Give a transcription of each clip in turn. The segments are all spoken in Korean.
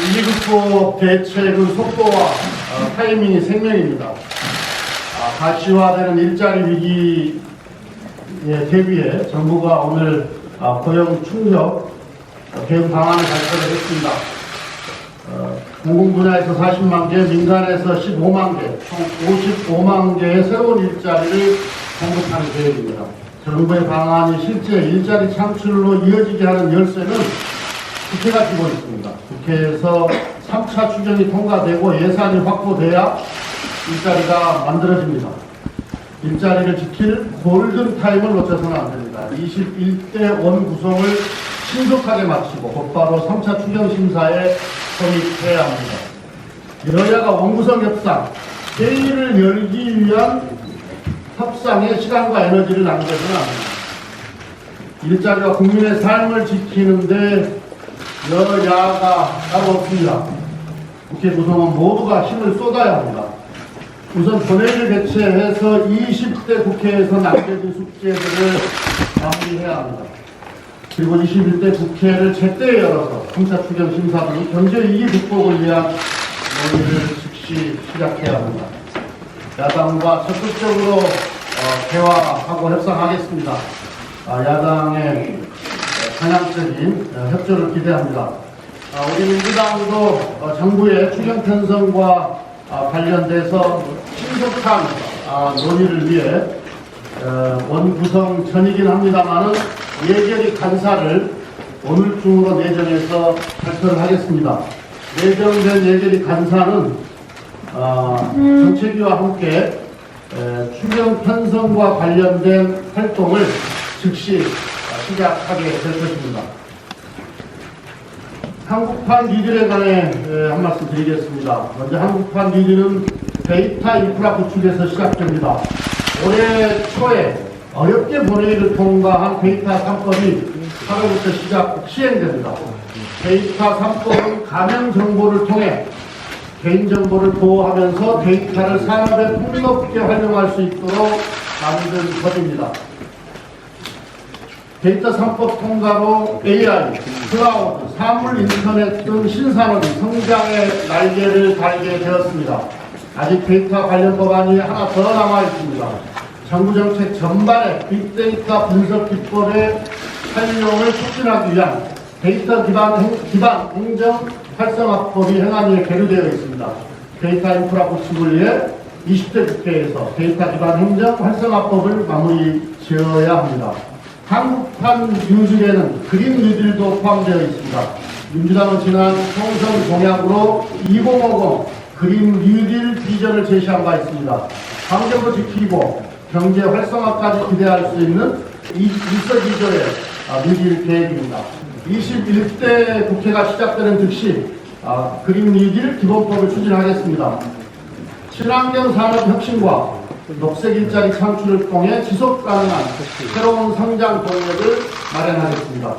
위기극복 대책의 속도와 어, 타이밍이 생명입니다. 아, 가시화되는 일자리 위기에 대비해 정부가 오늘 아, 고용 어, 대응 방안을 발표를 했습니다. 어, 공공 분야에서 40만 개, 민간에서 15만 개, 총 55만 개의 새로운 일자리를 공급하는 계획입니다. 정부의 방안이 실제 일자리 창출로 이어지게 하는 열쇠는 국회가 쥐고 있습니다. 국회에서 3차 추경이 통과되고 예산이 확보돼야 일자리가 만들어집니다. 일자리를 지킬 골든타임을 놓쳐서는 안 됩니다. 21대 원 구성을 신속하게 마치고 곧바로 3차 추경 심사에 성립해야 합니다. 여야가 원구성 협상, 회의를 열기 위한 협상에 시간과 에너지를 낭비해서는 안 됩니다. 일자리와 국민의 삶을 지키는데 여야가 따로 없습니다. 국회 구성원 모두가 힘을 쏟아야 합니다. 우선 본회의를 개최해서 20대 국회에서 남겨진 숙제들을 마무리해야 합니다. 그리고 21대 국회를 제때 열어서 3차 추경 심사 등 경제 위기 극복을 위한 논의를 즉시 시작해야 합니다. 야당과 적극적으로 어, 대화하고 협상하겠습니다. 아, 야당의 상향적인 어, 협조를 기대합니다. 아, 우리 민주당도 어, 정부의 추경 편성과 아, 관련돼서 신속한 아, 논의를 위해 어, 원구성 전이긴 합니다만은 예결위 간사를 오늘 중으로 내정해서 발표를 하겠습니다. 내정된 예결위 간사는 어, 정책위와 함께 에, 추경 편성과 관련된 활동을 즉시 어, 시작하게 될 것입니다. 한국판 뉴딜에 관해 에, 한 말씀 드리겠습니다. 먼저 한국판 뉴딜은 데이터 인프라 구축에서 시작됩니다. 올해 초에 어렵게 본회의를 통과한 데이터 3법이 8월부터 시작 시행됩니다. 데이터 3법은 가명 정보를 통해 개인정보를 보호하면서 데이터를 산업에 폭넓게 활용할 수 있도록 만든 법입니다. 데이터 3법 통과로 AI, 클라우드, 사물 인터넷 등 신산업이 성장의 날개를 달게 되었습니다. 아직 데이터 관련 법안이 하나 더 남아 있습니다. 정부 정책 전반의 빅데이터 분석 기법의 활용을 촉진하기 위한 데이터 기반, 행, 기반 행정 활성화법이 행안위에 계류되어 있습니다. 데이터 인프라 구축을 위해 20대 국회에서 데이터 기반 행정 활성화법을 마무리 지어야 합니다. 한국판 뉴딜에는 그린 뉴딜도 포함되어 있습니다. 민주당은 지난 총선 공약으로 2050 그린 뉴딜 비전을 제시한 바 있습니다. 환경도 지키고 경제 활성화까지 기대할 수 있는 이 일석이조의 아, 뉴딜 계획입니다. 21대 국회가 시작되는 즉시 아, 그린 뉴딜 기본법을 추진하겠습니다. 친환경 산업 혁신과 녹색 일자리 창출을 통해 지속 가능한 새로운 성장 동력을 마련하겠습니다.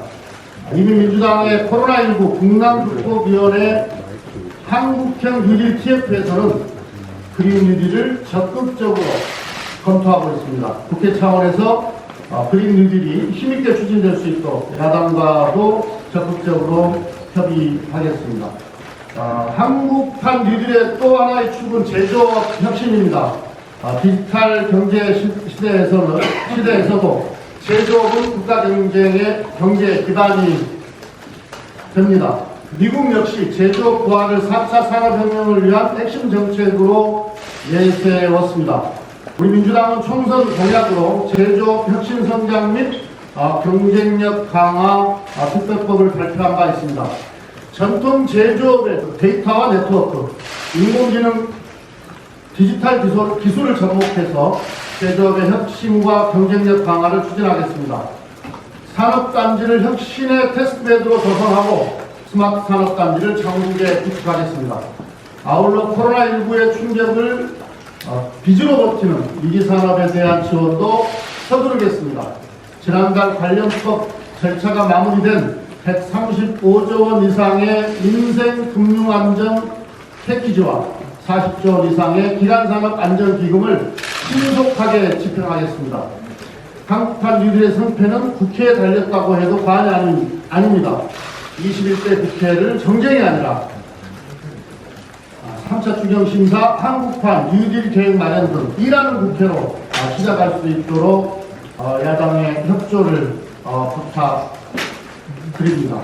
이미 민주당의 코로나19 국난극복위원회 한국형 뉴딜 TF에서는 그린 뉴딜을 적극적으로 검토하고 있습니다. 국회 차원에서 어, 그린 뉴딜이 힘있게 추진될 수 있도록 야당과도 적극적으로 협의하겠습니다. 아, 한국판 뉴딜의 또 하나의 축은 제조업 혁신입니다. 아, 디지털 경제 시- 시대에서는 시대에서도 제조업은 국가 경쟁의 경제 기반이 됩니다. 미국 역시 제조업 부활을 4차 산업혁명을 위한 핵심 정책으로 내세웠습니다. 우리 민주당은 총선 공약으로 제조업 혁신 성장 및 아, 경쟁력 강화 아, 특별법을 발표한 바 있습니다. 전통 제조업의 데이터와 네트워크, 인공지능 디지털 기술, 기술을 접목해서 제조업의 혁신과 경쟁력 강화를 추진하겠습니다. 산업단지를 혁신의 테스트베드로 조성하고 스마트 산업단지를 전국에 구축하겠습니다. 아울러 코로나19의 충격을 어, 빚으로 버티는 위기산업에 대한 지원도 서두르겠습니다. 지난달 관련법 절차가 마무리된 135조 원 이상의 민생금융안정 패키지와 40조 원 이상의 기간산업 안전기금을 신속하게 집행하겠습니다. 한국판 뉴딜의 성패는 국회에 달렸다고 해도 과언이 아니, 아닙니다. 21대 국회를 정쟁이 아니라 3차 추경 심사, 한국판, 뉴딜 계획 마련 등 일하는 국회로 어, 시작할 수 있도록 어, 야당의 협조를 어, 부탁드립니다.